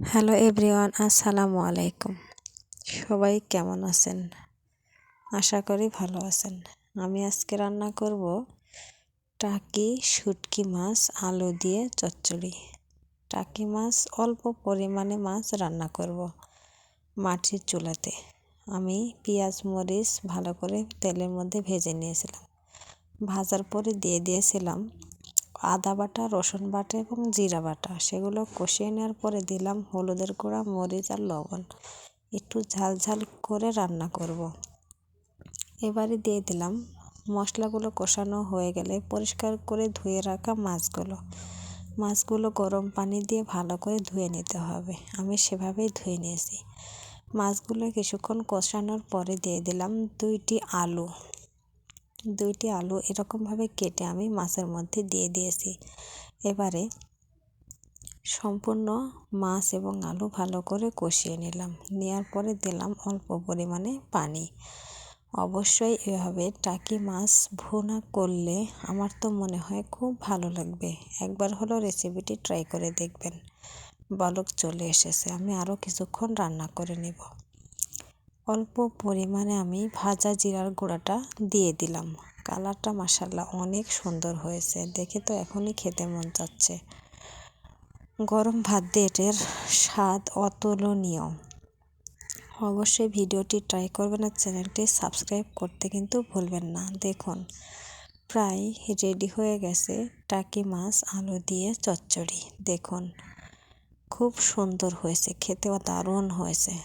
Hello everyone আসসালামু আলাইকুম সবাই কেমন আছেন? আশা করি ভালো আছেন। আমি আজকে রান্না করব টাকি শুটকি মাছ, আলু দিয়ে চচ্চড়ি। টাকি মাছ, অল্প পরিমাণে মাছ রান্না করব মাটির চুলাতে। আমি পেঁয়াজ, মরিচ ভালো করে তেলের মধ্যে ভেজে নিয়েছিলাম। ভাজার পরে দিয়ে দিয়েছিলাম আদা বাটা, রসুন বাটা এবং জিরা বাটা। সেগুলো কষিয়ে নেওয়ার পরে দিলাম হলুদের গুঁড়া, মরিচ আর লবণ। একটু ঝাল ঝাল করে রান্না করব। এবারে দিয়ে দিলাম। মশলাগুলো কষানো হয়ে গেলে পরিষ্কার করে ধুয়ে রাখা মাছগুলো। মাছগুলো গরম পানি দিয়ে ভালো করে ধুয়ে নিতে হবে। আমি সেভাবেই ধুয়ে নিয়েছি। মাছগুলো কিছুক্ষণ কষানোর পরে দিয়ে দিলাম দুইটি আলু। দুইটি আলু এরকমভাবে কেটে আমি মাছের মধ্যে দিয়ে দিয়েছি। এবারে সম্পূর্ণ মাছ এবং আলু ভালো করে কষিয়ে নিলাম। নেওয়ার পরে দিলাম অল্প পরিমাণে পানি। অবশ্যই এভাবে টাকি মাছ ভুনা করলে আমার তো মনে হয় খুব ভালো লাগবে। একবার হলো রেসিপিটি ট্রাই করে দেখবেন। বালক চলে এসেছে। আমি আরও কিছুক্ষণ রান্না করে নেব। অল্প পরিমাণে আমি ভাজা জিরার গুঁড়াটা দিয়ে দিলাম। কালারটা মাসাল্লাহ অনেক সুন্দর হয়েছে। দেখে তো এখনই খেতে মন চাচ্ছে। গরম ভাত দিয়ে এটার স্বাদ অতুলনীয়। অবশ্যই ভিডিওটি ট্রাই করবেন আর চ্যানেলটি সাবস্ক্রাইব করতে কিন্তু ভুলবেন না। দেখুন, প্রায় রেডি হয়ে গেছে টাকি মাছ, আলু দিয়ে চচ্চড়ি। দেখুন, খুব সুন্দর হয়েছে, খেতেও দারুণ হয়েছে।